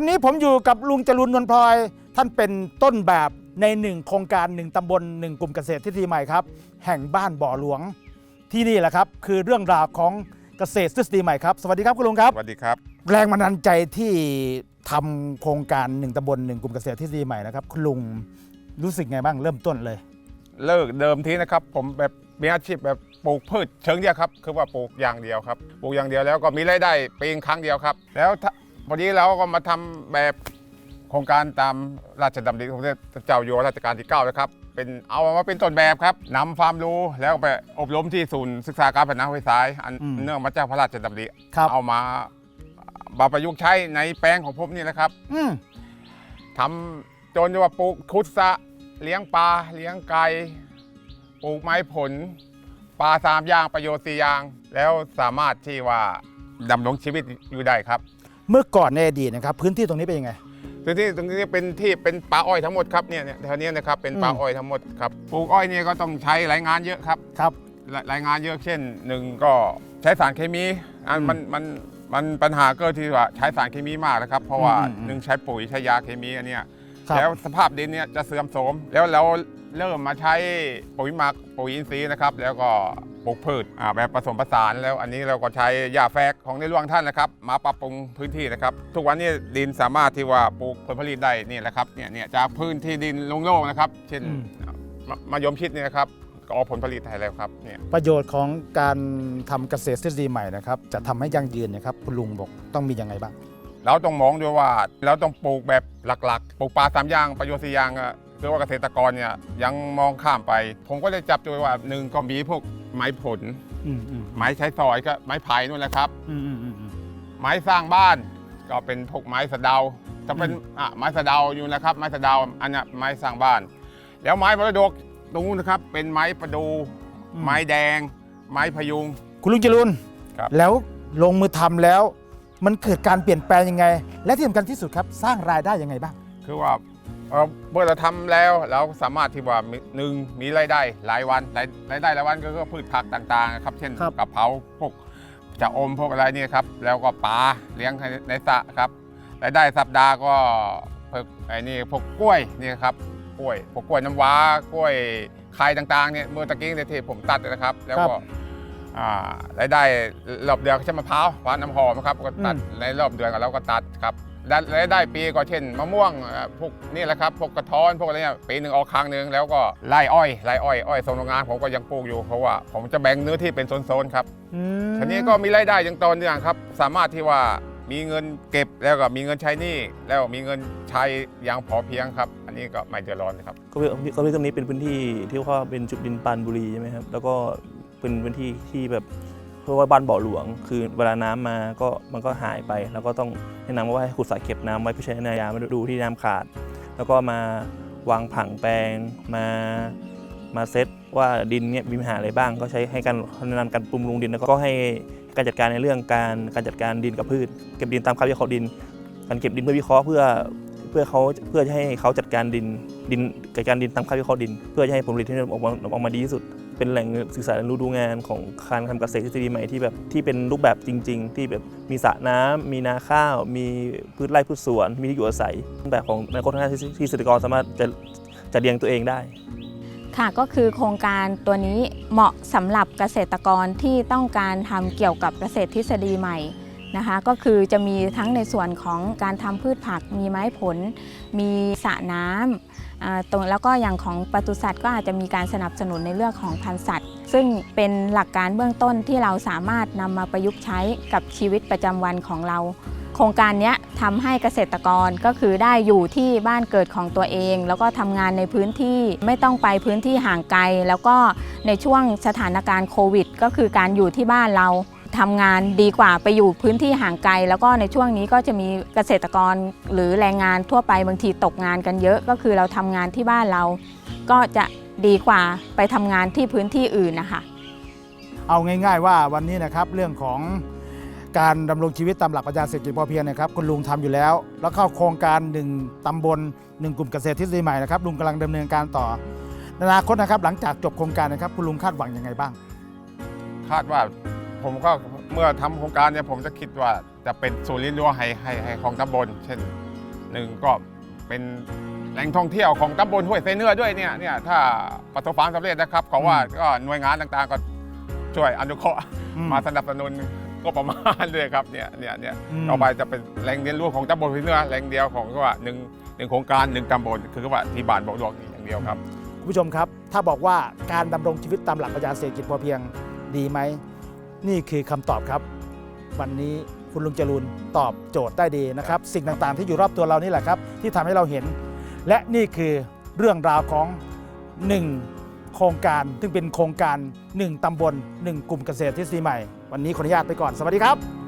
วันนี้ผมอยู่กับลุงจรุนนวลพลอย ท่านเป็นต้นแบบในหนึ่งโครงการหนึ่งตำบลหนึ่งกลุ่มเกษตรทฤษฎีใหม่ครับ แห่งบ้านบ่อหลวงที่นี่แหละครับ คือเรื่องราวของเกษตรทฤษฎีใหม่ครับ สวัสดีครับคุณลุงครับ สวัสดีครับ แรงบันดาลใจที่ทำโครงการหนึ่งตำบลหนึ่งกลุ่มเกษตรทฤษฎีใหม่นะครับคุณลุงรู้สึกไงบ้างเริ่มต้นเลย เลิกเดิมทีนะครับ ผมแบบมีอาชีพแบบปลูกพืชเชิงเดียวครับ คือว่าปลูกอย่างเดียวครับปลูกอย่างเดียวแล้วก็มีรายได้ปีครั้งเดียวครับ แล้วถ้า พอดีเราก็มาทำแบบโครงการตามราชดำริของเจ้าอยู่หัวรัชกาลที่9นะครับเป็นเอามาเป็นต้นแบบครับนำความรู้แล้วไปอบรมที่ศูนย์ศึกษาการพัฒนาวิสัยอันอืมเนื่องมาจากพระราชดำริครับเอามามาประยุกต์ใช้ในแปลงของผมนี่แหละครับอืมทำจนว่าปลูกคุดสระเลี้ยงปลาเลี้ยงไก่ปลูกไม้ผลปลาสามอย่างประโยชน์สี่อย่าง แล้วสามารถที่ว่าดำรงชีวิตอยู่ได้ครับ เมื่อก่อนในอดีตนะครับพื้นที่ตรงนี้เป็นยังไง พื้นที่ตรงนี้เป็นที่เป็นป่าอ้อยทั้งหมดครับเนี่ยเนี่ยแถวเนี้ยนะครับเป็นป่าอืมอ้อยทั้งหมดครับปลูกอ้อยเนี่ยก็ต้องใช้รายงานเยอะครับครับรายรายงานเยอะเช่นหนึ่งก็ใช้สารเคมีอันอืมมันมันมันปัญหาก็ที่ว่าใช้สารเคมีมากนะครับ เพราะว่าอืมอืมหนึ่งใช้ปุ๋ยใช้ยาเคมีอันเนี้ยครับ แล้วสภาพดินเนี่ยจะเสื่อมโทรมแล้วเรา เริ่มมาใช้ปุ๋ยหมักปุ๋ยอินทรีย์นะครับ แล้วก็ปลูกพืชอ่าแบบผสมผสานแล้วอันนี้เราก็ใช้ยาแฝกของในหลวงท่านนะครับ มาปรับปรุงพื้นที่นะครับ ทุกวันนี้ดินสามารถที่ว่าปลูกผลผลิตได้นี่แหละครับเนี่ยเนี่ยจากพื้นที่ดินโล่งๆนะครับ เช่นอืมมะมายมชิดเนี่ยนะครับก็ออกผลผลิตให้แล้วครับเนี่ยประโยชน์ของการทำเกษตรทฤษฎีใหม่นะครับ จะทำให้ยั่งยืนนะครับคุณลุงบอกต้องมียังไงบ้าง เราต้องมองด้วยว่าเราต้องปลูกแบบหลักๆ ปลูกปลาสามอย่างประโยชน์สี่อย่าง อะคือว่าเกษตรกรเนี่ยยังมองข้ามไป ผมก็เลยจับตัวว่าหนึ่งก็มีพวกไม้ผล อืมอืมไม้ใช้สอยก็ไม้ไผ่นู่นแหละครับ อืมอืมอืมอืม ไม้สร้างบ้านก็เป็นพวกไม้สะเดาจะเป็นอืม อะไม้สะเดาอยู่นะครับ ไม้สะเดาอันเนี้ยไม้สร้างบ้าน แล้วไม้มรดกตรงนู้นนะครับ เป็นไม้ประดู ไม้แดง ไม้พยุง คุณลุงจรุนครับ แล้วลงมือทำแล้ว มันเกิดการเปลี่ยนแปลงยังไง และที่สำคัญที่สุดครับ สร้างรายได้ยังไงบ้าง คือว่า เอ่อเมื่อเราทำแล้วเราสามารถที่ว่ามีหนึ่งมีรายได้รายวันรายรายได้รายวันก็คือพืชผักต่างๆครับ เช่นครับกะเพราพวกจะอมพวกอะไรเนี่ยครับ แล้วก็ปลาเลี้ยงในในสระครับรายได้สัปดาห์ก็พวกไอ้นี่พวกกล้วยนี่ครับกล้วยพวกกล้วยน้ำว้ากล้วยไข่ต่างๆเนี่ยเมื่อตะกี้ในยที่ผมตัดนะครับ แล้วก็อ่า รายได้รอบเดือนก็ใช้มะพร้าวมะพร้าวน้ำหอมครับก็ตัดในรอบเดือนเราก็ตัดครับได้รายได้ปีก็เช่นมะม่วงเอ่อพวกนี่แหละครับพวกกระท้อนพวกอะไรเนี่ยปีหนึ่งออกครั้งหนึ่งแล้วก็ไร่อ้อยไร่อ้อยอ้อยส่งโรงงานผมก็ยังปลูกอยู่เพราะว่าผมจะแบ่งเนื้อที่เป็นโซนๆครับอืมทีนี้ก็มีรายได้อย่างต่อเนื่องครับ สามารถที่ว่ามีเงินเก็บแล้วก็มีเงินใช้หนี้แล้วมีเงินใช้อย่างพอเพียงครับ อันนี้ก็ไม่เดือดร้อนครับก็เพื่อก็เพื่อตรงนี้เป็นพื้นที่ที่ว่าเป็นจุดดินปานบุรีใช่ไหมครับแล้วก็ เป็นพื้นที่ที่แบบเพราะว่าบ้านบ่อหลวง คือเวลาน้ำมาก็มันก็หายไป แล้วก็ต้องแนะนำว่าให้ขุดสระเก็บน้ำไว้เพื่อใช้ในยามมาดูที่น้ำขาด แล้วก็มาวางผังแปลงมามาเซตว่าดินเนี่ยมีปัญหาอะไรบ้าง ก็ใช้ให้การแนะนำการปรุงรุงดินแล้วก็ให้การจัดการในเรื่องการการจัดการดินกับพืช เก็บดินตามค่าวิเคราะห์ดิน การเก็บดินเพื่อวิเคราะห์เพื่อเพื่อเขาเพื่อให้เขาจัดการดินดินจัดการดินตามค่าวิเคราะห์ดิน เพื่อจะให้ผลผลิตที่ออกมาออกมาดีที่สุด เป็นแหล่งศึกษาเรียนรู้ดูงานของการทำเกษตรทฤษฎีใหม่ที่แบบที่เป็นรูปแบบจริง ๆ ที่แบบมีสระน้ำมีนาข้าว มีพืชไร่พืชสวน มีที่อยู่อาศัยรูปแบบของนาครงการที่ที่เกษตรกรสามารถจะจะเลี้ยงตัวเองได้ ค่ะก็คือโครงการตัวนี้เหมาะสำหรับเกษตรกรที่ต้องการทำเกี่ยวกับเกษตรทฤษฎีใหม่ นะคะก็คือจะมีทั้งในส่วนของการทำพืชผัก มีไม้ผล มีสระน้ำตรงแล้วก็อย่างของปศุสัตว์ก็อาจจะมีการสนับสนุนในเรื่องของพันธุ์สัตว์ ซึ่งเป็นหลักการเบื้องต้นที่เราสามารถนำมาประยุกต์ใช้กับชีวิตประจำวันของเรา โครงการนี้ทำให้เกษตรกรก็คือได้อยู่ที่บ้านเกิดของตัวเอง แล้วก็ทำงานในพื้นที่ไม่ต้องไปพื้นที่ห่างไกล แล้วก็ในช่วงสถานการณ์โควิด ก็คือการอยู่ที่บ้านเรา ทำงานดีกว่าไปอยู่พื้นที่ห่างไกล แล้วก็ในช่วงนี้ก็จะมีเกษตรกรหรือแรงงานทั่วไปบางทีตกงานกันเยอะ ก็คือเราทำงานที่บ้านเรา ก็จะดีกว่าไปทำงานที่พื้นที่อื่นนะคะ เอาง่าย ๆ ว่าวันนี้นะครับเรื่องของการดำรงชีวิตตามหลักปรัชญาเศรษฐกิจพอเพียงนะครับคุณลุงทำอยู่แล้ว แล้วเข้าโครงการหนึ่งตำบลหนึ่งกลุ่มเกษตรทฤษฎีใหม่นะครับลุงกำลังดำเนินการต่อในอนาคตนะครับหลังจากจบโครงการนะครับคุณลุงคาดหวังยังไงบ้าง คาดว่า ผมก็เมื่อทำโครงการเนี่ยผมจะคิดว่าจะเป็นศูนย์เรียนรู้ให้ให้ให้ของตำบล เช่นหนึ่งก็เป็นแหล่งท่องเที่ยวของตำบลห้วยไซเนื้อด้วยเนี่ยเนี่ยถ้าประสบความสำเร็จนะครับเขาว่าก็หน่วยงานต่างๆก็ช่วยอนุเคราะห์อืมาสนับสนุนก็ประมาณเลยครับเนี่ยเนี่ยเนี่ยมต่อไปจะเป็นแหล่งเรียนรู้ของตำบลห้วยไซเนื้อแหล่งเดียวของก็ว่าหนึ่งหนึ่งโครงการหนึ่งตำบลคือว่าที่บ้านบอกหลวงนี่อย่างเดียวครับ คุณผู้ชมครับ ถ้าบอกว่าการดำรงชีวิตตามหลักปรัชญาเศรษฐกิจพอเพียงดีไหม นี่คือคำตอบครับ วันนี้คุณลุงจรูนตอบโจทย์ได้ดีนะครับ สิ่งต่างๆที่อยู่รอบตัวเรานี่แหละครับ ที่ทำให้เราเห็น และนี่คือเรื่องราวของ 1 โครงการซึ่งเป็นโครงการ 1 ตำบล 1 กลุ่มเกษตรทฤษฎีใหม่ วันนี้ขออนุญาตไปก่อนสวัสดีครับ